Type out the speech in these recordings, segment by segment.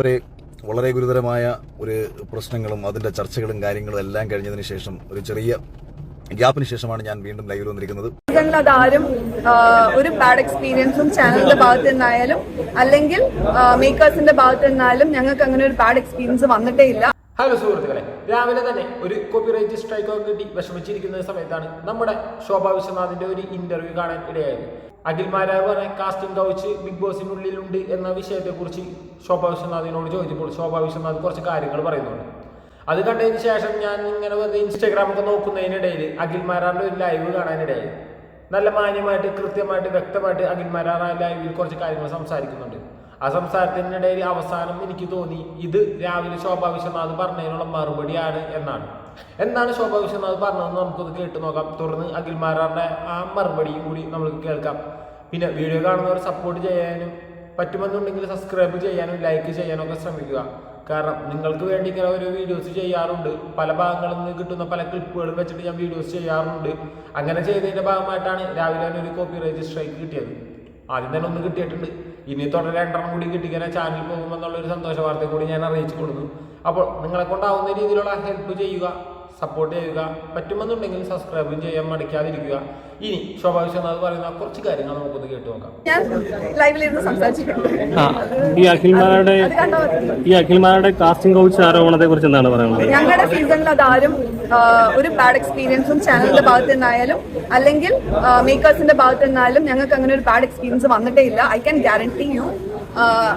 ഒരു വളരെ ഗുരുതരമായ ഒരു പ്രശ്നങ്ങളും അതിന്റെ ചർച്ചകളും കാര്യങ്ങളും എല്ലാം കഴിഞ്ഞതിന് ശേഷം ഒരു ചെറിയ ഗ്യാപ്പിന് ശേഷമാണ് ഞാൻ വീണ്ടും ലൈവിൽ വന്നിരിക്കുന്നത്. അതാരും ഒരു ബാഡ് എക്സ്പീരിയൻസും ചാനലിന്റെ ഭാഗത്ത് നിന്നായാലും അല്ലെങ്കിൽ മേക്കേഴ്സിന്റെ ഭാഗത്ത് നിന്നായാലും ഞങ്ങൾക്ക് അങ്ങനെ ഒരു ബാഡ് എക്സ്പീരിയൻസ് വന്നിട്ടേ ഇല്ല ഹലോ സുഹൃത്തുക്കളെ. രാവിലെ തന്നെ ഒരു കോപ്പിറൈറ്റ് സ്ട്രൈക്ക് ഒക്കെ കിട്ടി വിഷമിച്ചിരിക്കുന്ന സമയത്താണ് നമ്മുടെ ശോഭാ വിശ്വനാഥിന്റെ ഒരു ഇന്റർവ്യൂ കാണാൻ ഇടയായത്. അഖിൽ മാരാർ പറഞ്ഞ കാസ്റ്റിംഗ് കൗച്ച് ബിഗ് ബോസിനുള്ളിലുണ്ട് എന്ന വിഷയത്തെക്കുറിച്ച് ശോഭാ വിശ്വനാഥിനോട് ചോദിച്ചപ്പോൾ ശോഭാ വിശ്വനാഥ് കുറച്ച് കാര്യങ്ങൾ പറയുന്നുണ്ട്. അത് കണ്ടതിന് ശേഷം ഞാൻ ഇങ്ങനെ വെറുതെ ഇൻസ്റ്റാഗ്രാമൊക്കെ നോക്കുന്നതിനിടയിൽ അഖിൽ മാരാറിന്റെ ഒരു ലൈവ് കാണാനിടയിൽ നല്ല മാന്യമായിട്ട് കൃത്യമായിട്ട് വ്യക്തമായിട്ട് അഖിൽ മാരാർ ആ ലൈവിൽ കുറച്ച് കാര്യങ്ങൾ സംസാരിക്കുന്നുണ്ട്. ആ സംസാരത്തിനിടയിൽ അവസാനം എനിക്ക് തോന്നി ഇത് രാവിലെ ശോഭാ വിശ്വനാഥ് പറഞ്ഞതിനുള്ള മറുപടിയാണ് എന്നാണ്. എന്താണ് ശോഭാ വിശ്വനാഥ് പറഞ്ഞതെന്ന് നമുക്കൊന്ന് കേട്ട് നോക്കാം. തുടർന്ന് അഖിൽമാരാറിന്റെ ആ മറുപടിയും കൂടി നമുക്ക് കേൾക്കാം. പിന്നെ വീഡിയോ കാണുന്നവർ സപ്പോർട്ട് ചെയ്യാനും പറ്റുമെന്നുണ്ടെങ്കിൽ സബ്സ്ക്രൈബ് ചെയ്യാനും ലൈക്ക് ചെയ്യാനും ഒക്കെ ശ്രമിക്കുക. കാരണം നിങ്ങൾക്ക് വേണ്ടി ഇങ്ങനെ ഓരോ വീഡിയോസ് ചെയ്യാറുണ്ട്. പല ഭാഗങ്ങളിൽ നിന്ന് കിട്ടുന്ന പല ക്ലിപ്പുകളും വെച്ചിട്ട് ഞാൻ വീഡിയോസ് ചെയ്യാറുണ്ട്. അങ്ങനെ ചെയ്തതിന്റെ ഭാഗമായിട്ടാണ് രാവിലെ തന്നെ ഒരു കോപ്പി റൈറ്റ് സ്ട്രൈക്ക് കിട്ടിയത്. ആദ്യം തന്നെ ഒന്ന് കിട്ടിയിട്ടുണ്ട്. ഇനി തുടരെ രണ്ടെണ്ണം കൂടി കിട്ടിക്കാൻ ചാനൽ പോകുമെന്നുള്ള ഒരു സന്തോഷ വാർത്ത കൂടി ഞാൻ അറിയിച്ചു കൊടുക്കുന്നു അപ്പോൾ നിങ്ങളെ കൊണ്ടാവുന്ന രീതിയിലുള്ള ഹെൽപ്പ് ചെയ്യുക സപ്പോർട്ട് ചെയ്യുക പറ്റുമെന്നുണ്ടെങ്കിൽ സബ്സ്ക്രൈബും ചെയ്യാൻ മടിക്കാതിരിക്കുക. ഇനി ശോഭാ വിശ്വനാഥ് പറയുന്ന കുറച്ച് കാര്യങ്ങൾ നമുക്കൊന്ന് കേട്ടു നോക്കാം. ഈ അഖിൽമാരുടെ ഈ അഖിൽമാരുടെ കാസ്റ്റിംഗ് കൗച്ച് ആരോപണത്തെ കുറിച്ച് എന്താണ് പറയുന്നത്? ഞങ്ങളുടെ സീസണിൽ അതാരും ഒരു ബാഡ് എക്സ്പീരിയൻസും ചാനലിന്റെ ഭാഗത്ത് നിന്നായാലും അല്ലെങ്കിൽ മേക്കേഴ്സിന്റെ ഭാഗത്ത് നിന്നായാലും ഞങ്ങൾക്ക് അങ്ങനെ ഒരു ബാഡ് എക്സ്പീരിയൻസ് വന്നിട്ടേ ഇല്ല. ഐ ക്യാൻ ഗ്യാരണ്ടി യു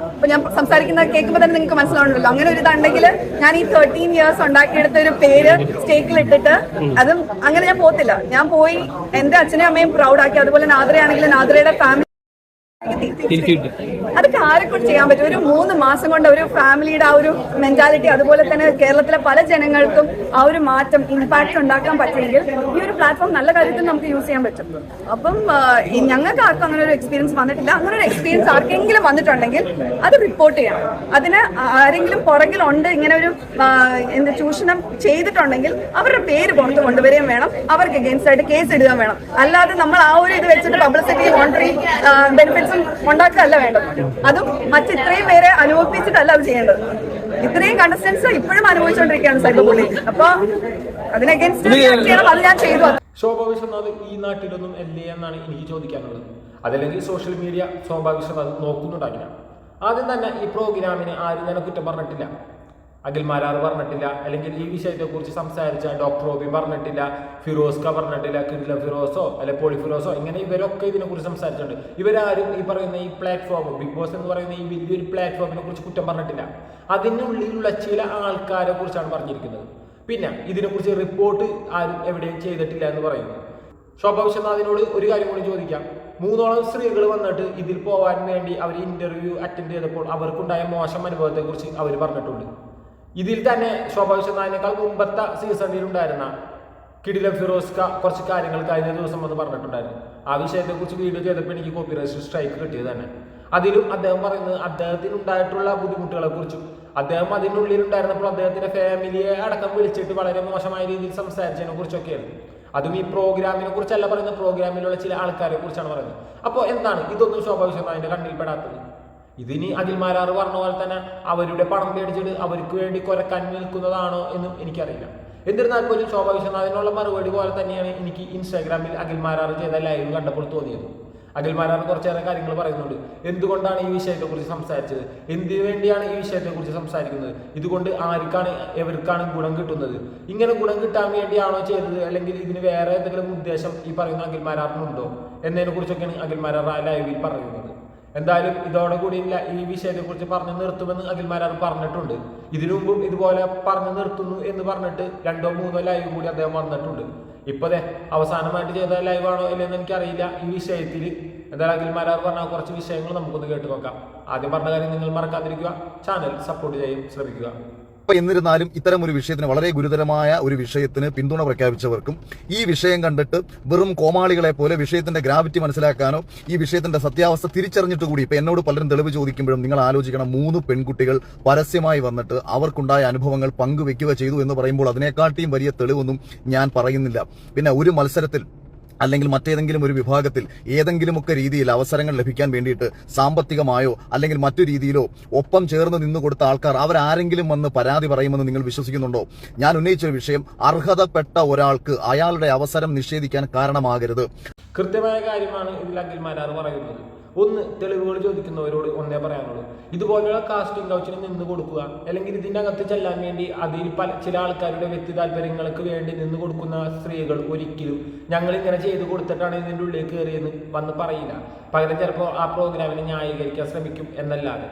ഇപ്പൊ ഞാൻ സംസാരിക്കുന്ന കേൾക്കുമ്പോൾ തന്നെ നിങ്ങൾക്ക് മനസ്സിലാവണല്ലോ അങ്ങനെ ഒരു ഇതുണ്ടെങ്കിൽ ഞാൻ ഈ തേർട്ടീൻ ഇയേഴ്സ് ഉണ്ടാക്കിയെടുത്ത ഒരു പേര് സ്റ്റേക്കിൽ ഇട്ടിട്ട് അതും അങ്ങനെ ഞാൻ പോത്തില്ല ഞാൻ പോയി എന്റെ അച്ഛനെയും അമ്മയും പ്രൗഡാക്കി അതുപോലെ നാദ്രയാണെങ്കിൽ നാദ്രയുടെ ഫാമിലി അതൊക്കെ ആരെക്കൊണ്ട് ചെയ്യാൻ പറ്റും? ഒരു മൂന്ന് മാസം കൊണ്ട് ഒരു ഫാമിലിയുടെ ആ ഒരു മെന്റാലിറ്റി അതുപോലെ തന്നെ കേരളത്തിലെ പല ജനങ്ങൾക്കും ആ ഒരു മാറ്റം ഇമ്പാക്ട് ഉണ്ടാക്കാൻ പറ്റുമെങ്കിൽ ഈ ഒരു പ്ലാറ്റ്ഫോം നല്ല കാര്യത്തിൽ നമുക്ക് യൂസ് ചെയ്യാൻ പറ്റും. അപ്പം ഞങ്ങൾക്ക് ആർക്കും അങ്ങനെ ഒരു എക്സ്പീരിയൻസ് വന്നിട്ടില്ല. അങ്ങനെ ഒരു എക്സ്പീരിയൻസ് ആർക്കെങ്കിലും വന്നിട്ടുണ്ടെങ്കിൽ അത് റിപ്പോർട്ട് ചെയ്യണം. അതിന് ആരെങ്കിലും പുറകിലുണ്ട് ഇങ്ങനെ ഒരു എന്ത് ചൂഷണം ചെയ്തിട്ടുണ്ടെങ്കിൽ അവരുടെ പേര് പുറത്ത് കൊണ്ടുവരികയും വേണം. അവർക്ക് അഗേൻസ്റ്റ് ആയിട്ട് കേസ് ഇടുകയും വേണം. അല്ലാതെ നമ്മൾ ആ ഒരു ഇത് വെച്ചിട്ട് പബ്ലിസിറ്റി ബെനിഫിറ്റ്സും ബെനിഫിറ്റ്സും ഉണ്ടാക്കുകയല്ല വേണ്ടത്. അതും മറ്റിത്രയും പേരെ അനുഭവിപ്പിച്ചിട്ടല്ല അത് ചെയ്യേണ്ടത്. ഇത്രയും കണ്ടസ്റ്റൻസ് ഇപ്പോഴും അനുഭവിച്ചുകൊണ്ടിരിക്കുകയാണ് സൈബർ ബുള്ളിങ് അപ്പൊ അതിന് അഗേൻസ്റ്റ് ചെയ്യണം. അത് ഞാൻ ചെയ്തു. ശോഭ വിശ്വനാഥ് ഈ നാട്ടിലൊന്നും അല്ലേ എന്നാണ് എനിക്ക് ചോദിക്കാനുള്ളത്. അതല്ലെങ്കിൽ സോഷ്യൽ മീഡിയ ശോഭ വിശ്വനാഥ് നോക്കുന്നുണ്ടാകില്ല. ആദ്യം തന്നെ ഈ പ്രോഗ്രാമിന് ആരും തന്നെ കുറ്റം പറഞ്ഞിട്ടില്ല. അഖിൽ മാരാർ പറഞ്ഞിട്ടില്ല. അല്ലെങ്കിൽ ഈ വിഷയത്തെക്കുറിച്ച് സംസാരിച്ച ഡോക്ടർ റോബി പറഞ്ഞിട്ടില്ല ഫിറോസ്ക പറഞ്ഞിട്ടില്ല കിഡ്ല ഫിറോസോ അല്ലെ പോളി ഫിറോസോ ഇങ്ങനെ ഇവരൊക്കെ ഇതിനെക്കുറിച്ച് സംസാരിച്ചിട്ടുണ്ട്. ഇവരാരും ഈ പറയുന്ന ഈ പ്ലാറ്റ്ഫോം ബിഗ് ബോസ് എന്ന് പറയുന്ന ഈ വലിയൊരു പ്ലാറ്റ്ഫോമിനെ കുറിച്ച് കുറ്റം പറഞ്ഞിട്ടില്ല. അതിനുള്ളിലുള്ള ചില ആൾക്കാരെ കുറിച്ചാണ് പറഞ്ഞിരിക്കുന്നത്. പിന്നെ ഇതിനെക്കുറിച്ച് റിപ്പോർട്ട് ആരും എവിടെയും ചെയ്തിട്ടില്ല എന്ന് പറയുന്നു. ശോഭ വിശ്വനാഥിനോട് ഒരു കാര്യം കൂടി ചോദിക്കാം. മൂന്നോളം സ്ത്രീകൾ വന്നിട്ട് ഇതിൽ പോകാൻ വേണ്ടി അവർ ഇന്റർവ്യൂ അറ്റൻഡ് ചെയ്തപ്പോൾ അവർക്കുണ്ടായ മോശം അനുഭവത്തെക്കുറിച്ച് അവർ പറഞ്ഞിട്ടുണ്ട്. ഇതിൽ തന്നെ ശോഭാവിശ്വ നായനേക്കാൾ മുമ്പത്തെ സീസണിൽ ഉണ്ടായിരുന്ന കിടില ഫിറോസ്ക കുറച്ച് കാര്യങ്ങൾ കഴിഞ്ഞ ദിവസം വന്ന് പറഞ്ഞിട്ടുണ്ടായിരുന്നു. ആ വിഷയത്തെക്കുറിച്ച് വീഡിയോ ചെയ്തപ്പോൾ എനിക്ക് കോപ്പിറൈറ്റ് സ്ട്രൈക്ക് കിട്ടിയത് തന്നെ അതിലും അദ്ദേഹം പറയുന്നത് അദ്ദേഹത്തിന് ഉണ്ടായിട്ടുള്ള ബുദ്ധിമുട്ടുകളെ കുറിച്ചും അദ്ദേഹം അതിനുള്ളിൽ ഉണ്ടായിരുന്നപ്പോൾ അദ്ദേഹത്തിന്റെ ഫാമിലിയെ അടക്കം വിളിച്ചിട്ട് വളരെ മോശമായ രീതിയിൽ സംസാരിച്ചതിനെ കുറിച്ചൊക്കെയാണ്. അതും ഈ പ്രോഗ്രാമിനെ കുറിച്ചല്ല പറയുന്നത് പ്രോഗ്രാമിലുള്ള ചില ആൾക്കാരെ കുറിച്ചാണ് പറയുന്നത്. അപ്പോൾ എന്താണ് ഇതൊന്നും ശോഭ വിശ്വനാഥിന്റെ ഇതിനി അഖിൽമാരാറ് പറഞ്ഞ പോലെ തന്നെ അവരുടെ പണം മേടിച്ചിട്ട് അവർക്ക് വേണ്ടി കൊരക്കാൻ നിൽക്കുന്നതാണോ എന്നും എനിക്കറിയില്ല. എന്നിരുന്നാൽ പോലും ശോഭ വിശ്വനാഥിനുള്ള മറുപടി പോലെ തന്നെയാണ് എനിക്ക് ഇൻസ്റ്റാഗ്രാമിൽ അഖിൽമാരാറ് ചെയ്ത ലൈവ് കണ്ടപ്പോൾ തോന്നിയത്. അഖിൽമാരാറ് കുറച്ചേറെ കാര്യങ്ങൾ പറയുന്നുണ്ട്. എന്തുകൊണ്ടാണ് ഈ വിഷയത്തെക്കുറിച്ച് സംസാരിച്ചത്? എന്തിനു വേണ്ടിയാണ് ഈ വിഷയത്തെക്കുറിച്ച് സംസാരിക്കുന്നത്? ഇതുകൊണ്ട് ആർക്കാണ് എവർക്കാണ് ഗുണം കിട്ടുന്നത്? ഇങ്ങനെ ഗുണം കിട്ടാൻ വേണ്ടിയാണോ ചെയ്തത്? അല്ലെങ്കിൽ ഇതിന് വേറെ എന്തെങ്കിലും ഉദ്ദേശം ഈ പറയുന്ന അഖിൽമാരാറിനുണ്ടോ? എന്നതിനെക്കുറിച്ചൊക്കെയാണ് അഖിൽമാരാർ ആ ലൈവിൽ പറയുന്നത്. എന്തായാലും ഇതോടുകൂടി ഈ വിഷയത്തെക്കുറിച്ച് പറഞ്ഞു നിർത്തുമെന്ന് അഖിൽമാരാർ പറഞ്ഞിട്ടുണ്ട്. ഇതിനു മുമ്പും ഇതുപോലെ പറഞ്ഞു നിർത്തുന്നു എന്ന് പറഞ്ഞിട്ട് രണ്ടോ മൂന്നോ ലൈവ് കൂടി അദ്ദേഹം വന്നിട്ടുണ്ട്. ഇപ്പതേ അവസാനമായിട്ട് ചെയ്ത ലൈവാണോ ഇല്ലെന്ന് എനിക്കറിയില്ല. ഈ വിഷയത്തിൽ എന്തായാലും അഖിൽമാരാർ പറഞ്ഞ കുറച്ച് വിഷയങ്ങൾ നമുക്കൊന്ന് കേട്ട് നോക്കാം. ആദ്യം പറഞ്ഞ കാര്യം നിങ്ങൾ മറക്കാതിരിക്കുക. ചാനൽ സപ്പോർട്ട് ചെയ്യും ശ്രമിക്കുക. അപ്പൊ എന്നിരുന്നാലും ഇത്തരം ഒരു വിഷയത്തിന് വളരെ ഗുരുതരമായ ഒരു വിഷയത്തിന് പിന്തുണ പ്രഖ്യാപിച്ചവർക്കും ഈ വിഷയം കണ്ടിട്ട് വെറും കോമാളികളെ പോലെ വിഷയത്തിന്റെ ഗ്രാവിറ്റി മനസ്സിലാക്കാനോ ഈ വിഷയത്തിന്റെ സത്യാവസ്ഥ തിരിച്ചറിഞ്ഞിട്ട് കൂടി ഇപ്പൊ എന്നോട് പലരും തെളിവ് ചോദിക്കുമ്പോഴും നിങ്ങൾ ആലോചിക്കണം മൂന്ന് പെൺകുട്ടികൾ പരസ്യമായി വന്നിട്ട് അവർക്കുണ്ടായ അനുഭവങ്ങൾ പങ്കുവെക്കുക ചെയ്തു എന്ന് പറയുമ്പോൾ അതിനെക്കാട്ടിയും വലിയ തെളിവൊന്നും ഞാൻ പറയുന്നില്ല. പിന്നെ ഒരു മത്സരത്തിൽ അല്ലെങ്കിൽ മറ്റേതെങ്കിലും ഒരു വിഭാഗത്തിൽ ഏതെങ്കിലുമൊക്കെ രീതിയിൽ അവസരങ്ങൾ ലഭിക്കാൻ വേണ്ടിയിട്ട് സാമ്പത്തികമായോ അല്ലെങ്കിൽ മറ്റു രീതിയിലോ ഒപ്പം ചേർന്ന് നിന്ന് കൊടുത്ത ആൾക്കാർ അവരാരെങ്കിലും വന്ന് പരാതി പറയുമെന്ന് നിങ്ങൾ വിശ്വസിക്കുന്നുണ്ടോ? ഞാൻ ഉന്നയിച്ച ഒരു വിഷയം അർഹതപ്പെട്ട ഒരാൾക്ക് അയാളുടെ അവസരം നിഷേധിക്കാൻ കാരണമാകരുത്. കൃത്യമായ കാര്യമാണ് ഇതിൽ അഖിൽമാരാർ പറയുന്നത്. ഒന്ന് തെളിവുകൾ ചോദിക്കുന്നവരോട് ഒന്നേ പറയാനുള്ളൂ. ഇതുപോലെയുള്ള കാസ്റ്റിംഗ് കൗച്ചിന് നിന്ന് കൊടുക്കുക. അല്ലെങ്കിൽ ഇതിന്റെ അകത്ത് ചെല്ലാൻ വേണ്ടി അതിൽ പല ചില ആൾക്കാരുടെ വ്യക്തി താല്പര്യങ്ങൾക്ക് വേണ്ടി നിന്ന് കൊടുക്കുന്ന സ്ത്രീകൾ ഒരിക്കലും ഞങ്ങൾ ഇങ്ങനെ ചെയ്തു കൊടുത്തിട്ടാണ് ഇതിന്റെ ഉള്ളിൽ കയറിയെന്ന് വന്ന് പറയില്ല. പകരം ചിലപ്പോൾ ആ പ്രോഗ്രാമിനെ ന്യായീകരിക്കാൻ ശ്രമിക്കും എന്നല്ലാതെ.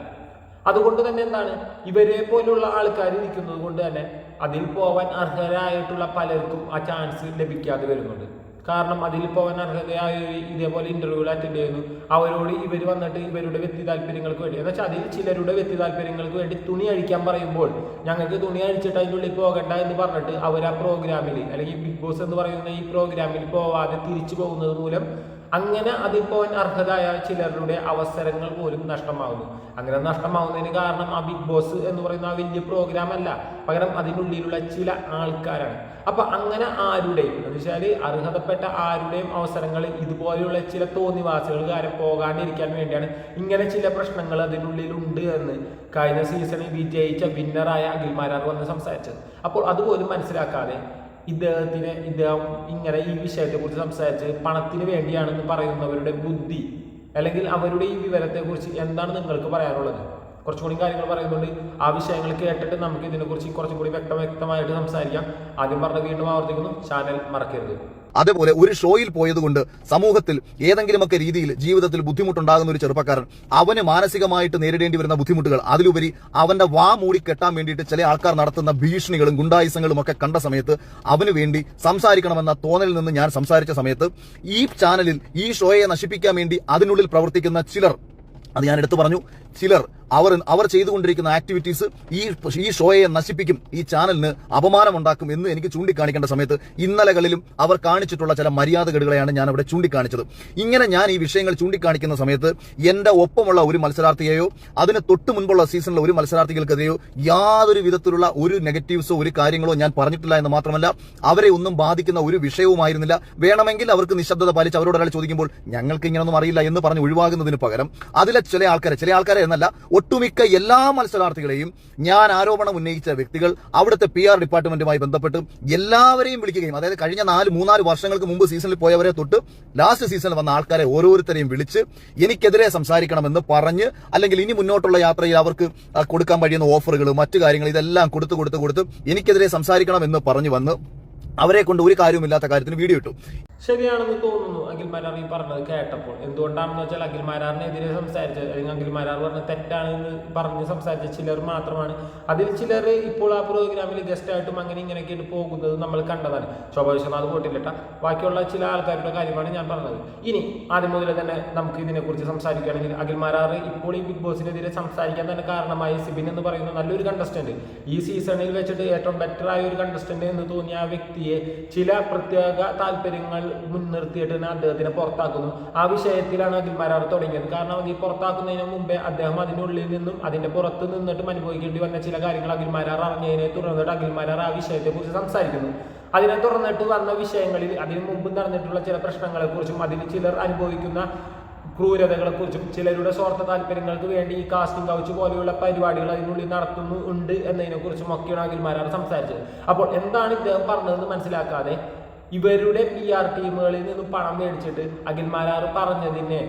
അതുകൊണ്ട് തന്നെ എന്താണ്? ഇവരെ പോലുള്ള ആൾക്കാർ ഇരിക്കുന്നത് കൊണ്ട് തന്നെ അതിൽ പോവാൻ അർഹരായിട്ടുള്ള പലർക്കും ആ ചാൻസ് ലഭിക്കാതെ വരുന്നുണ്ട്. കാരണം അതിൽ പോകാൻ അർഹതയായ ഇതേപോലെ ഇന്റർവ്യൂ അറ്റൻഡ് ചെയ്യുന്നു. അവരോട് ഇവർ വന്നിട്ട് ഇവരുടെ വ്യക്തി താല്പര്യങ്ങൾക്ക് വേണ്ടി എന്ന് വെച്ചാൽ അതിൽ ചിലരുടെ വ്യക്തി താല്പര്യങ്ങൾക്ക് വേണ്ടി തുണി അഴിക്കാൻ പറയുമ്പോൾ ഞങ്ങൾക്ക് തുണി അഴിച്ചിട്ട് അതിന്റെ ഉള്ളിൽ പോകണ്ട എന്ന് പറഞ്ഞിട്ട് അവർ ആ പ്രോഗ്രാമിൽ അല്ലെങ്കിൽ ബിഗ് ബോസ് എന്ന് പറയുന്ന ഈ പ്രോഗ്രാമിൽ പോവാതെ തിരിച്ചു പോകുന്നത് മൂലം അങ്ങനെ അതിപ്പോൾ അർഹതായ ചിലരുടെ അവസരങ്ങൾ പോലും നഷ്ടമാകുന്നു അങ്ങനെ നഷ്ടമാവുന്നതിന് കാരണം ആ ബിഗ് ബോസ് എന്ന് പറയുന്ന ആ വലിയ പ്രോഗ്രാം അല്ല. പകരം അതിനുള്ളിലുള്ള ചില ആൾക്കാരാണ്. അപ്പൊ അങ്ങനെ ആരുടെയും എന്ന് അർഹതപ്പെട്ട ആരുടെയും അവസരങ്ങൾ ഇതുപോലെയുള്ള ചില തോന്നിവാസികൾ കാര്യം പോകാണ്ടിരിക്കാൻ വേണ്ടിയാണ് ഇങ്ങനെ ചില പ്രശ്നങ്ങൾ അതിനുള്ളിൽ ഉണ്ട് എന്ന് കഴിഞ്ഞ സീസണിൽ വിജയിച്ച വിന്നറായ അഖിൽമാരാർ വന്ന് സംസാരിച്ചത്. അപ്പോൾ അതുപോലും മനസ്സിലാക്കാതെ ഇദ്ദേഹത്തിന് ഇദ്ദേഹം ഇങ്ങനെ ഈ വിഷയത്തെക്കുറിച്ച് സംസാരിച്ച് പണത്തിന് വേണ്ടിയാണെന്ന് പറയുന്നവരുടെ ബുദ്ധി അല്ലെങ്കിൽ അവരുടെ ഈ വിവരത്തെക്കുറിച്ച് എന്താണ് നിങ്ങൾക്ക് പറയാനുള്ളത്? കുറച്ചുകൂടി കാര്യങ്ങൾ പറയുന്നുണ്ട്. ആ വിഷയങ്ങൾ കേട്ടിട്ട് നമുക്ക് ഇതിനെക്കുറിച്ച് കുറച്ചും കൂടി വ്യക്തം വ്യക്തമായിട്ട് സംസാരിക്കാം. ആദ്യം പറഞ്ഞ വീണ്ടും ആവർത്തിക്കുന്നു. ചാനൽ മറക്കരുത്. അതേപോലെ ഒരു ഷോയിൽ പോയതുകൊണ്ട് സമൂഹത്തിൽ ഏതെങ്കിലുമൊക്കെ രീതിയിൽ ജീവിതത്തിൽ ബുദ്ധിമുട്ടുണ്ടാകുന്ന ഒരു ചെറുപ്പക്കാരൻ അവന് മാനസികമായിട്ട് നേരിടേണ്ടി വരുന്ന ബുദ്ധിമുട്ടുകൾ അതിലുപരി അവന്റെ വാ മൂടി കെട്ടാൻ വേണ്ടിയിട്ട് ചില ആൾക്കാർ നടത്തുന്ന ഭീഷണികളും ഗുണ്ടായുസങ്ങളും ഒക്കെ കണ്ട സമയത്ത് അവന് വേണ്ടി സംസാരിക്കണമെന്ന തോന്നലിൽ നിന്ന് ഞാൻ സംസാരിച്ച സമയത്ത് ഈ ചാനലിൽ ഈ ഷോയെ നശിപ്പിക്കാൻ വേണ്ടി അതിനുള്ളിൽ പ്രവർത്തിക്കുന്ന ചിലർ അത് ഞാൻ എടുത്തു പറഞ്ഞു ചിലർ അവർ അവർ ചെയ്തുകൊണ്ടിരിക്കുന്ന ആക്ടിവിറ്റീസ് ഈ ഈ ഷോയെ നശിപ്പിക്കും ഈ ചാനലിന് അപമാനമുണ്ടാക്കും എന്ന് എനിക്ക് ചൂണ്ടിക്കാണിക്കേണ്ട സമയത്ത് ഇന്നലകളിലും അവർ കാണിച്ചിട്ടുള്ള ചില മര്യാദകേടുകളെയാണ് ഞാൻ അവിടെ ചൂണ്ടിക്കാണിച്ചത്. ഇങ്ങനെ ഞാൻ ഈ വിഷയങ്ങൾ ചൂണ്ടിക്കാണിക്കുന്ന സമയത്ത് എന്റെ ഒപ്പമുള്ള ഒരു മത്സരാർത്ഥിയെയോ അതിന് തൊട്ട് മുൻപുള്ള സീസണിലെ ഒരു മത്സരാർത്ഥികൾക്കെതിരെയോ യാതൊരു വിധത്തിലുള്ള ഒരു നെഗറ്റീവ്സോ ഒരു കാര്യങ്ങളോ ഞാൻ പറഞ്ഞിട്ടില്ല എന്ന് മാത്രമല്ല അവരെ ഒന്നും ബാധിക്കുന്ന ഒരു വിഷയവുമായിരുന്നില്ല. വേണമെങ്കിൽ അവർക്ക് നിശബ്ദത പാലിച്ച് അവരോട് ഒരാൾ ചോദിക്കുമ്പോൾ ഞങ്ങൾക്ക് ഇങ്ങനൊന്നും അറിയില്ല എന്ന് പറഞ്ഞ് ഒഴിവാകുന്നതിന് പകരം അതിലെ ചില ആൾക്കാരെ ചില ആൾക്കാരെ എന്നല്ല ഒട്ടുമിക്ക എല്ലാ മത്സരാർത്ഥികളെയും ഞാൻ ആരോപണം ഉന്നയിച്ച വ്യക്തികൾ അവിടുത്തെ പി ആർ ഡിപ്പാർട്ട്മെന്റുമായി ബന്ധപ്പെട്ട് എല്ലാവരെയും വിളിക്കുകയും അതായത് കഴിഞ്ഞ നാല് മൂന്നാൽ വർഷങ്ങൾക്ക് മുമ്പ് സീസണിൽ പോയവരെ തൊട്ട് ലാസ്റ്റ് സീസണിൽ വന്ന ആൾക്കാരെ ഓരോരുത്തരെയും വിളിച്ച് എനിക്കെതിരെ സംസാരിക്കണമെന്ന് പറഞ്ഞ് അല്ലെങ്കിൽ ഇനി മുന്നോട്ടുള്ള യാത്രയിൽ അവർക്ക് കൊടുക്കാൻ കഴിയുന്ന ഓഫറുകൾ മറ്റു കാര്യങ്ങൾ ഇതെല്ലാം കൊടുത്തു കൊടുത്തു കൊടുത്ത് എനിക്കെതിരെ സംസാരിക്കണമെന്ന് പറഞ്ഞു വന്ന് അവരെ കൊണ്ട് ഒരു കാര്യവുമില്ലാത്ത കാര്യത്തിന് വീഡിയോ ഇട്ടു. ശരിയാണെന്ന് തോന്നുന്നു. അഖിൽ മാരാർ ഈ പറഞ്ഞത് കേട്ടപ്പോൾ. എന്തുകൊണ്ടാണെന്ന് വെച്ചാൽ അഖിൽ മാരാറിനെതിരെ സംസാരിച്ച അല്ലെങ്കിൽ അഖിൽ മാരാർ പറഞ്ഞ തെറ്റാണെന്ന് പറഞ്ഞ് സംസാരിച്ച ചിലർ മാത്രമാണ്. അതിൽ ചിലർ ഇപ്പോൾ ആ പ്രോഗ്രാമിൽ ഗസ്റ്റ് ആയിട്ടും അങ്ങനെ ഇങ്ങനെയൊക്കെയാണ് പോകുന്നത് നമ്മൾ കണ്ടതാണ്. ശോഭാവിശ്വനാഥ് പോട്ടില്ലട്ട ബാക്കിയുള്ള ചില ആൾക്കാരുടെ കാര്യമാണ് ഞാൻ പറഞ്ഞത്. ഇനി ആദ്യം മുതൽ തന്നെ നമുക്ക് ഇതിനെക്കുറിച്ച് സംസാരിക്കുകയാണെങ്കിൽ അഖിൽ മാരാർ ഇപ്പോൾ ഈ ബിഗ് ബോസിനെതിരെ സംസാരിക്കാൻ തന്നെ കാരണമായി സിബിൻ എന്ന് പറയുന്ന നല്ലൊരു കണ്ടസ്റ്റന്റ് ഈ സീസണിൽ വെച്ചിട്ട് ഏറ്റവും ബെറ്റർ ആയ ഒരു കണ്ടസ്റ്റന്റ് എന്ന് തോന്നിയ ആ വ്യക്തിയെ ചില പ്രത്യേക താല്പര്യങ്ങൾ മുൻനിർത്തിയിട്ട് തന്നെ അദ്ദേഹത്തിനെ പുറത്താക്കുന്നു. ആ വിഷയത്തിലാണ് അഖിൽ മരാർ തുടങ്ങിയത്. കാരണം ഈ പുറത്താക്കുന്നതിന് മുമ്പേ അദ്ദേഹം അതിനുള്ളിൽ നിന്നും അതിന്റെ പുറത്ത് നിന്നിട്ടും അനുഭവിക്കേണ്ടി വന്ന ചില കാര്യങ്ങൾ അഖിൽ മരാർ അറിഞ്ഞതിനെ തുടർന്നിട്ട് അഖിൽ മരാർ ആ വിഷയത്തെക്കുറിച്ച് സംസാരിക്കുന്നു. അതിനെ തുടർന്നിട്ട് വന്ന വിഷയങ്ങളിൽ അതിനു മുമ്പ് നടന്നിട്ടുള്ള ചില പ്രശ്നങ്ങളെക്കുറിച്ചും അതിൽ ചിലർ അനുഭവിക്കുന്ന ക്രൂരതകളെക്കുറിച്ചും ചിലരുടെ സ്വാർത്ഥ താല്പര്യങ്ങൾക്ക് വേണ്ടി ഈ കാസ്റ്റിംഗ് കൗച്ച് പോലെയുള്ള പരിപാടികൾ അതിനുള്ളിൽ നടത്തുന്നു ഉണ്ട് എന്നതിനെക്കുറിച്ചും ഒക്കെയാണ് അഖിൽമാരാണ് സംസാരിച്ചത്. അപ്പോൾ എന്താണ് ഇദ്ദേഹം പറഞ്ഞതെന്ന് മനസ്സിലാക്കാതെ ഇവരുടെ പി ആർ ടീമുകളിൽ നിന്ന് പണം മേടിച്ചിട്ട് അഖിൽമാരാർ പറഞ്ഞതിനെ.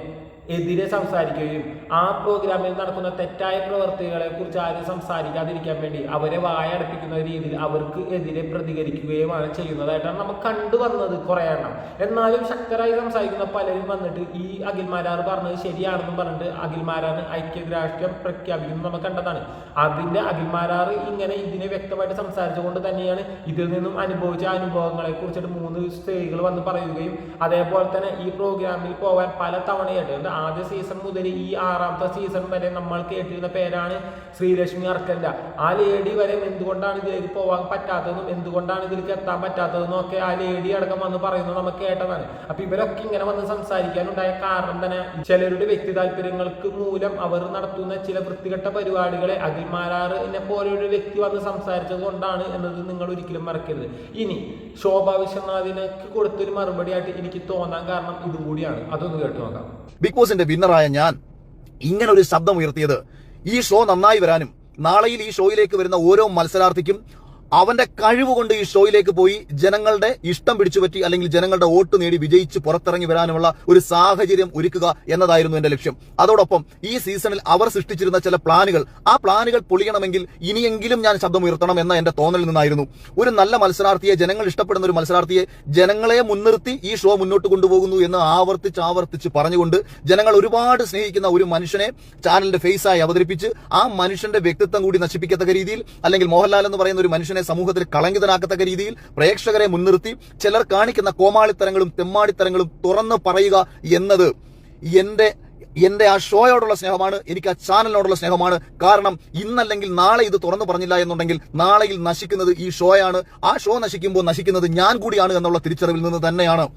എതിരെ സംസാരിക്കുകയും ആ പ്രോഗ്രാമിൽ നടക്കുന്ന തെറ്റായ പ്രവർത്തികളെ കുറിച്ച് ആരും സംസാരിക്കാതിരിക്കാൻ വേണ്ടി അവരെ വായടപ്പിക്കുന്ന രീതിയിൽ അവർക്ക് എതിരെ പ്രതികരിക്കുകയുമാണ് ചെയ്യുന്നതായിട്ടാണ് നമുക്ക് കണ്ടുവന്നത് കുറേ എണ്ണം. എന്നാലും ശക്തരായി സംസാരിക്കുന്ന പലരും വന്നിട്ട് ഈ അഖിൽമാരാർ പറഞ്ഞത് ശരിയാണെന്നും പറഞ്ഞിട്ട് അഖിൽമാരാണ് ഐക്യരാഷ്ട്രം പ്രഖ്യാപിക്കുന്നത് നമ്മൾ കണ്ടതാണ്. അതിന്റെ അഖിൽമാരാർ ഇങ്ങനെ ഇതിനെ വ്യക്തമായിട്ട് സംസാരിച്ചുകൊണ്ട് തന്നെയാണ് ഇതിൽ നിന്നും അനുഭവിച്ച അനുഭവങ്ങളെ കുറിച്ചിട്ട് മൂന്ന് സ്ത്രീകൾ വന്ന് പറയുകയും അതേപോലെ തന്നെ ഈ പ്രോഗ്രാമിൽ പോകാൻ പല തവണയായിട്ട് ആദ്യ സീസൺ മുതൽ ഈ ആറാമത്തെ സീസൺ വരെ നമ്മൾ കേട്ടിരുന്ന പേരാണ് ശ്രീലക്ഷ്മി അർക്കല്ല. ആ ലേഡി വരെ എന്തുകൊണ്ടാണ് ഇതിലേക്ക് പോകാൻ പറ്റാത്തതെന്നും എന്തുകൊണ്ടാണ് ഇതിലേക്ക് എത്താൻ പറ്റാത്തതെന്നും ഒക്കെ ആ ലേഡി അടക്കം വന്ന് പറയുന്നത് നമുക്ക് കേട്ടതാണ്. അപ്പൊ ഇവരൊക്കെ ഇങ്ങനെ വന്ന് സംസാരിക്കാനുണ്ടായ കാരണം തന്നെ ചിലരുടെ വ്യക്തി താല്പര്യങ്ങൾക്ക് മൂലം അവർ നടത്തുന്ന ചില വൃത്തികെട്ട പരിപാടികളെ അഖിൽമാരാറിനെ എന്നെ പോലെയൊരു വ്യക്തി വന്ന് സംസാരിച്ചത് കൊണ്ടാണ് എന്നത് നിങ്ങൾ ഒരിക്കലും മറക്കരുത്. ഇനി ശോഭാ വിശ്വനാഥിനക്ക് കൊടുത്തൊരു മറുപടിയായിട്ട് എനിക്ക് തോന്നാൻ കാരണം ഇതും കൂടിയാണ്. അതൊന്ന് കേട്ടു നോക്കാം. ബിഗ് ബോസിന്റെ വിന്നറായ ഞാൻ ഇങ്ങനെ ഒരു ശബ്ദം ഉയർത്തിയത് ഈ ഷോ നന്നായി വരാനും നാളെയിൽ ഈ ഷോയിലേക്ക് വരുന്ന ഓരോ മത്സരാർത്ഥിക്കും അവന്റെ കഴിവ് കൊണ്ട് ഈ ഷോയിലേക്ക് പോയി ജനങ്ങളുടെ ഇഷ്ടം പിടിച്ചുപറ്റി അല്ലെങ്കിൽ ജനങ്ങളുടെ വോട്ട് നേടി വിജയിച്ച് പുറത്തിറങ്ങി വരാനുമുള്ള ഒരു സാഹചര്യം ഒരുക്കുക എന്നതായിരുന്നു എന്റെ ലക്ഷ്യം. അതോടൊപ്പം ഈ സീസണിൽ അവർ സൃഷ്ടിച്ചിരുന്ന ചില പ്ലാനുകൾ ആ പ്ലാനുകൾ പൊളിയണമെങ്കിൽ ഇനിയെങ്കിലും ഞാൻ ശബ്ദമുയർത്തണം എന്ന എന്റെ തോന്നലിൽ നിന്നായിരുന്നു. ഒരു നല്ല മത്സരാർത്ഥിയെ ജനങ്ങൾ ഇഷ്ടപ്പെടുന്ന ഒരു മത്സരാർത്ഥിയെ ജനങ്ങളെ മുൻനിർത്തി ഈ ഷോ മുന്നോട്ട് കൊണ്ടുപോകുന്നു എന്ന് ആവർത്തിച്ച് ആവർത്തിച്ച് പറഞ്ഞുകൊണ്ട് ജനങ്ങൾ ഒരുപാട് സ്നേഹിക്കുന്ന ഒരു മനുഷ്യനെ ചാനലിന്റെ ഫേസായി അവതരിപ്പിച്ച് ആ മനുഷ്യന്റെ വ്യക്തിത്വം കൂടി നശിപ്പിക്കത്തക്ക രീതിയിൽ അല്ലെങ്കിൽ മോഹൻലാൽ എന്ന് പറയുന്ന ഒരു മനുഷ്യനെ സമൂഹത്തിൽ കളങ്കിതനാക്കത്തക്ക രീതിയിൽ പ്രേക്ഷകരെ മുൻനിർത്തി ചിലർ കാണിക്കുന്ന കോമാളിത്തരങ്ങളും തെമ്മാടിത്തരങ്ങളും തുറന്നു പറയുക എന്നത് എന്റെ എന്റെ ആ ഷോയോടുള്ള സ്നേഹമാണ് എനിക്ക് ആ ചാനലിനോടുള്ള സ്നേഹമാണ്. കാരണം ഇന്നല്ലെങ്കിൽ നാളെ ഇത് തുറന്നു പറഞ്ഞില്ല എന്നുണ്ടെങ്കിൽ നാളെയിൽ നശിക്കുന്നത് ഈ ഷോയാണ്. ആ ഷോ നശിക്കുമ്പോൾ നശിക്കുന്നത് ഞാൻ കൂടിയാണ് എന്നുള്ള തിരിച്ചറിവിൽ നിന്ന് തന്നെയാണ്.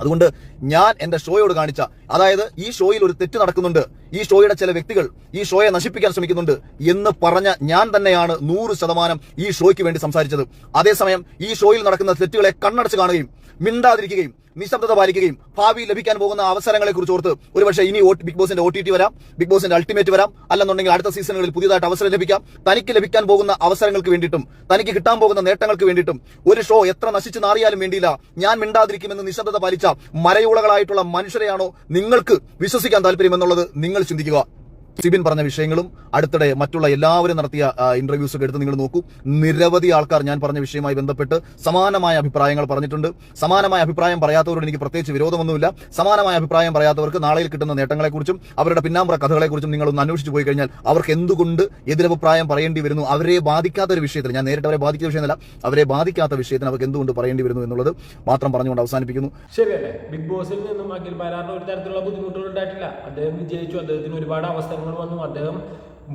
അതുകൊണ്ട് ഞാൻ എന്റെ ഷോയോട് കാണിച്ച അതായത് ഈ ഷോയിൽ ഒരു തെറ്റ് നടക്കുന്നുണ്ട്. ഈ ഷോയുടെ ചില വ്യക്തികൾ ഈ ഷോയെ നശിപ്പിക്കാൻ ശ്രമിക്കുന്നുണ്ട് എന്ന് പറഞ്ഞ ഞാൻ തന്നെയാണ് നൂറ് ശതമാനം ഈ ഷോയ്ക്ക് വേണ്ടി സംസാരിച്ചത്. അതേസമയം ഈ ഷോയിൽ നടക്കുന്ന തെറ്റുകളെ കണ്ണടച്ച് കാണുകയും മിണ്ടാതിരിക്കുകയും നിശബ്ദത പാലിക്കുകയും ഭാവി ലഭിക്കാൻ പോകുന്ന അവസരങ്ങളെ കുറിച്ച് ഓർത്ത് ഒരുപക്ഷെ ഇനി ബിഗ് ബോസിന്റെ ഒ ടി ടി വരാം. ബിഗ് ബോസിന്റെ അൾട്ടിമേറ്റ് വരാം. അല്ലെന്നുണ്ടെങ്കിൽ അടുത്ത സീസണുകളിൽ പുതിയതായിട്ട് അവസരം ലഭിക്കാം. തനിക്ക് ലഭിക്കാൻ പോകുന്ന അവസരങ്ങൾക്ക് വേണ്ടിയിട്ടും തനിക്ക് കിട്ടാൻ പോകുന്ന നേട്ടങ്ങൾക്ക് വേണ്ടിയിട്ടും ഒരു ഷോ എത്ര നശിച്ച് നാറിയാലും വേണ്ടിയില്ല. ഞാൻ മിണ്ടാതിരിക്കുമെന്ന് നിശബ്ദത പാലിച്ച മരയുളകളായിട്ടുള്ള മനുഷ്യരെയാണോ നിങ്ങൾക്ക് വിശ്വസിക്കാൻ താല്പര്യമെന്നുള്ളത് നിങ്ങൾ ചിന്തിക്കുക. സിബിൻ പറഞ്ഞ വിഷയങ്ങളും അടുത്തിടെ മറ്റുള്ള എല്ലാവരും നടത്തിയ ഇന്റർവ്യൂസ് ഒക്കെ എടുത്ത് നിങ്ങൾ നോക്കൂ. നിരവധി ആൾക്കാർ ഞാൻ പറഞ്ഞ വിഷയവുമായി ബന്ധപ്പെട്ട് സമാനമായ അഭിപ്രായങ്ങൾ പറഞ്ഞിട്ടുണ്ട്. സമാനമായ അഭിപ്രായം പറയാത്തവരോട് എനിക്ക് പ്രത്യേകിച്ച് വിരോധമൊന്നുമില്ല. സമാനമായ അഭിപ്രായം പറയാത്തവർക്ക് നാളെയിൽ കിട്ടുന്ന നേട്ടങ്ങളെക്കുറിച്ചും അവരുടെ പിന്നാമ്പുറ കഥകളെക്കുറിച്ചും നിങ്ങളൊന്ന് അന്വേഷിച്ച് പോയി കഴിഞ്ഞാൽ അവർക്ക് എന്തുകൊണ്ട് എതിരഭിപ്രായം പറയേണ്ടി വരുന്നു? അവരെ ബാധിക്കാത്ത ഒരു വിഷയത്തിൽ ഞാൻ നേരിട്ട് അവരെ ബാധിക്കുന്ന വിഷയമല്ല അവരെ ബാധിക്കാത്ത വിഷയത്തിന് അവർക്ക് എന്തുകൊണ്ട് പറയേണ്ടി വരുന്നു എന്നുള്ളത് മാത്രം പറഞ്ഞുകൊണ്ട് അവസാനിപ്പിക്കുന്നു. ശരിയല്ലേ? ബിഗ് ബോസിൽ നിന്നും അഖിൽ ബാലാറിന് ഒരു തരത്തിലുള്ള ബുദ്ധിമുട്ടുകൾ ഉണ്ടായിട്ടില്ല. അദ്ദേഹം വിജയിച്ചു അദ്ദേഹത്തിന് ഒരുപാട് അവസരങ്ങൾ വന്നു. അദ്ദേഹം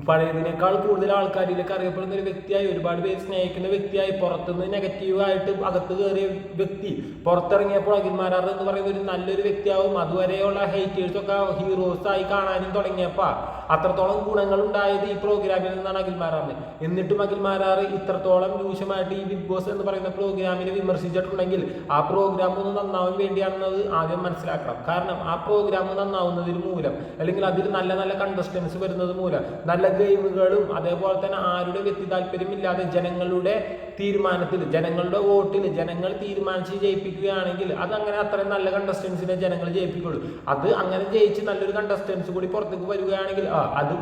പഴയതിനേക്കാൾ കൂടുതൽ ആൾക്കാരിലേക്ക് അറിയപ്പെടുന്ന ഒരു വ്യക്തിയായി ഒരുപാട് പേര് സ്നേഹിക്കുന്ന വ്യക്തിയായി പുറത്തുനിന്ന് നെഗറ്റീവായിട്ട് അകത്ത് കയറിയ വ്യക്തി പുറത്തിറങ്ങിയപ്പോൾ അഖിൽമാരാർ എന്ന് പറയുന്ന ഒരു നല്ലൊരു വ്യക്തിയാവും. അതുവരെയുള്ള ഹേറ്റേഴ്സ് ഒക്കെ ഹീറോസ് ആയി കാണാനും തുടങ്ങിയപ്പോൾ അത്രത്തോളം ഗുണങ്ങൾ ഉണ്ടായത് ഈ പ്രോഗ്രാമിൽ നിന്നാണ് അഖിൽ എന്നിട്ടും അഖിൽ മാരാർ ഇത്രത്തോളം രൂക്ഷമായിട്ട് ഈ ബിഗ് ബോസ് എന്ന് പറയുന്ന പ്രോഗ്രാമിനെ വിമർശിച്ചിട്ടുണ്ടെങ്കിൽ ആ പ്രോഗ്രാം ഒന്ന് നന്നാവാൻ വേണ്ടിയാണെന്നത് ആദ്യം മനസ്സിലാക്കണം. കാരണം ആ പ്രോഗ്രാം നന്നാവുന്നതിന് മൂലം അല്ലെങ്കിൽ അതിൽ നല്ല നല്ല കണ്ടസ്റ്റൻസ് വരുന്നത് മൂലം നല്ല ഗെയിമുകളും അതേപോലെ തന്നെ ആരുടെ വ്യക്തി താല്പര്യമില്ലാതെ ജനങ്ങളുടെ തീരുമാനത്തിൽ ജനങ്ങളുടെ വോട്ടിൽ ജനങ്ങൾ തീരുമാനിച്ച് ജയിപ്പിക്കുകയാണെങ്കിൽ അത് അങ്ങനെ അത്രയും നല്ല കണ്ടസ്റ്റൻസിനെ ജനങ്ങൾ ജയിപ്പിക്കുള്ളൂ. അത് അങ്ങനെ ജയിച്ച് നല്ലൊരു കണ്ടസ്റ്റൻസ് കൂടി പുറത്തേക്ക് വരികയാണെങ്കിൽ ആ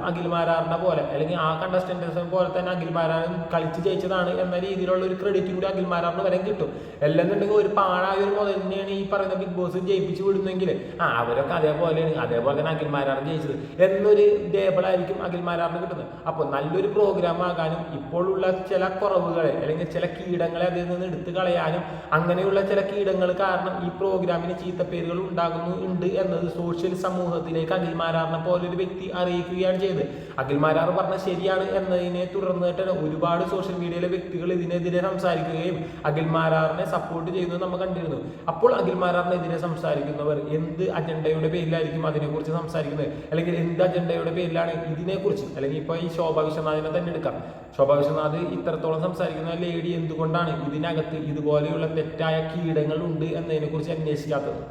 അഖിൽ മാരാറിനെ പോലെ. അല്ലെങ്കിൽ ആ കണ്ടസ്റ്റന്റ് പോലെ തന്നെ അഖിൽ മാരാറും കളിച്ച് ജയിച്ചതാണ് എന്ന രീതിയിലുള്ള ഒരു ക്രെഡിറ്റ് കൂടി അഖിൽ മാരാറിന് വരെ കിട്ടും. അല്ലെന്നുണ്ടെങ്കിൽ ഒരു പാഴായ ഒരു മുതൽ തന്നെയാണ് ഈ പറയുന്ന ബിഗ് ബോസ് ജയിപ്പിച്ച് വിടുന്നെങ്കിൽ ആ അവരൊക്കെ അതേപോലെയാണ് അതേപോലെ തന്നെ അഖിൽ അഖിൽമാരാണ് ജയിച്ചത് എന്നൊരു ലേബിളായിരിക്കും അഖിൽമാരാറിന് കിട്ടുന്നത്. അപ്പോൾ നല്ലൊരു പ്രോഗ്രാം ആകാനും ഇപ്പോഴുള്ള ചില കുറവുകളെ അല്ലെങ്കിൽ ചില കീടങ്ങളെ അതിൽ നിന്ന് എടുത്തു കളയാനും അങ്ങനെയുള്ള ചില കീടങ്ങൾ കാരണം ഈ പ്രോഗ്രാമിന് ചീത്തപ്പേരുകൾ ഉണ്ടാകുന്നു ഉണ്ട് എന്നത് സോഷ്യൽ സമൂഹത്തിലേക്ക് അഖിൽമാരാറിനെ പോലെ ഒരു വ്യക്തി അറിയിക്കുകയാണ് ചെയ്തത്. അഖിൽമാരാർ പറഞ്ഞ ശരിയാണ് എന്നതിനെ തുടർന്ന് തന്നെ ഒരുപാട് സോഷ്യൽ മീഡിയയിലെ വ്യക്തികൾ ഇതിനെതിരെ സംസാരിക്കുകയും അഖിൽമാരാറിനെ സപ്പോർട്ട് ചെയ്യുന്നത് നമ്മൾ കണ്ടിരുന്നു. അപ്പോൾ അഖിൽമാരാറിനെതിരെ സംസാരിക്കുന്നവർ എന്ത് അജണ്ടയുടെ പേരിലായിരിക്കും അതിനെക്കുറിച്ച് സംസാരിക്കുന്നത്? അല്ലെങ്കിൽ എന്ത് അജണ്ടയുടെ പേരിലാണ് ഇതിനെക്കുറിച്ച്? അല്ലെങ്കിൽ ഇപ്പോൾ ഈ ശോഭ വിശ്വനാഥിനെ തന്നെ എടുക്കാം. ശോഭ വിശ്വനാഥ് ഇത്രത്തോളം സംസാരിക്കുന്ന ലേഡി എന്തുകൊണ്ടാണ് ഇതിനകത്ത് ഇതുപോലെയുള്ള തെറ്റായ കീടങ്ങൾ ഉണ്ട് എന്നതിനെക്കുറിച്ച് അന്വേഷിക്കാത്തത്?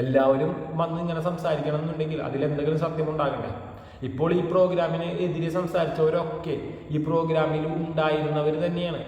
എല്ലാവരും വന്ന് ഇങ്ങനെ സംസാരിക്കണം എന്നുണ്ടെങ്കിൽ അതിലെന്തെങ്കിലും സത്യം ഉണ്ടാകണ്ടേ? ഇപ്പോൾ ഈ പ്രോഗ്രാമിന് എതിരെ സംസാരിച്ചവരൊക്കെ ഈ പ്രോഗ്രാമിൽ ഉണ്ടായിരുന്നവർ തന്നെയാണ്.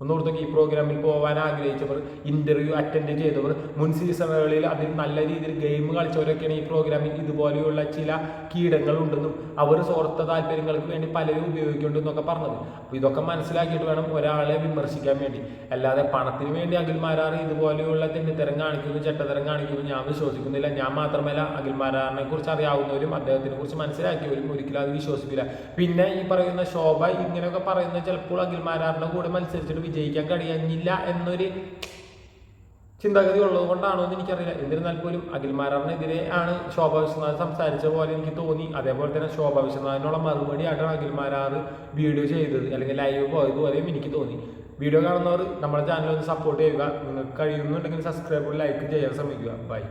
ഒന്നുകൂടത്തേക്ക് ഈ പ്രോഗ്രാമിൽ പോകാൻ ആഗ്രഹിച്ചവർ ഇന്റർവ്യൂ അറ്റൻഡ് ചെയ്തവർ മുൻ സീസണുകളിൽ അതിൽ നല്ല രീതിയിൽ ഗെയിം കളിച്ചവരൊക്കെയാണ് ഈ പ്രോഗ്രാമിൽ ഇതുപോലെയുള്ള ചില കീടങ്ങൾ ഉണ്ടെന്നും അവർ സ്വാർത്ഥ താല്പര്യങ്ങൾക്ക് വേണ്ടി പലരും ഉപയോഗിക്കുന്നുണ്ടെന്നൊക്കെ പറഞ്ഞത്. അപ്പോൾ ഇതൊക്കെ മനസ്സിലാക്കിയിട്ട് വേണം ഒരാളെ വിമർശിക്കാൻ വേണ്ടി. അല്ലാതെ പണത്തിന് വേണ്ടി അഖിൽമാരാർ ഇതുപോലെയുള്ള തെന്നിത്തരം കാണിക്കുന്നു ചട്ടത്തരം കാണിക്കുന്നു ഞാൻ വിശ്വസിക്കുന്നില്ല. ഞാൻ മാത്രമല്ല അഖിൽമാരാറിനെ കുറിച്ച് അറിയാവുന്നവരും അദ്ദേഹത്തിനെ കുറിച്ച് മനസ്സിലാക്കിയവരും ഒരിക്കലും അത് വിശ്വസിക്കില്ല. പിന്നെ ഈ പറയുന്ന ശോഭ ഇങ്ങനെയൊക്കെ പറയുന്ന ചിലപ്പോൾ അഖിൽമാരാറിന്റെ കൂടെ മത്സരിച്ചിട്ട് വിജയിക്കാൻ കഴിയുന്നില്ല എന്നൊരു ചിന്താഗതി ഉള്ളത് കൊണ്ടാണോ എന്ന് എനിക്കറിയില്ല. എന്നിരുന്നാൽ പോലും അഖിൽമാരാറിനെതിരെ ആണ് ശോഭ വിശ്വനാഥ് സംസാരിച്ച പോലെ എനിക്ക് തോന്നി. അതേപോലെ തന്നെ ശോഭ വിശ്വനാഥിനുള്ള മറുപടി ആയിട്ടാണ് അഖിൽമാരാറ് വീഡിയോ ചെയ്തത്. അല്ലെങ്കിൽ ലൈവ് പോയത് പോലെയും എനിക്ക് തോന്നി. വീഡിയോ കാണുന്നവർ നമ്മുടെ ചാനൽ ഒന്ന് സപ്പോർട്ട് ചെയ്യുക. നിങ്ങൾക്ക് കഴിയുന്നുണ്ടെങ്കിൽ സബ്സ്ക്രൈബ് ലൈക്ക് ചെയ്യാൻ ശ്രമിക്കുക. ബൈ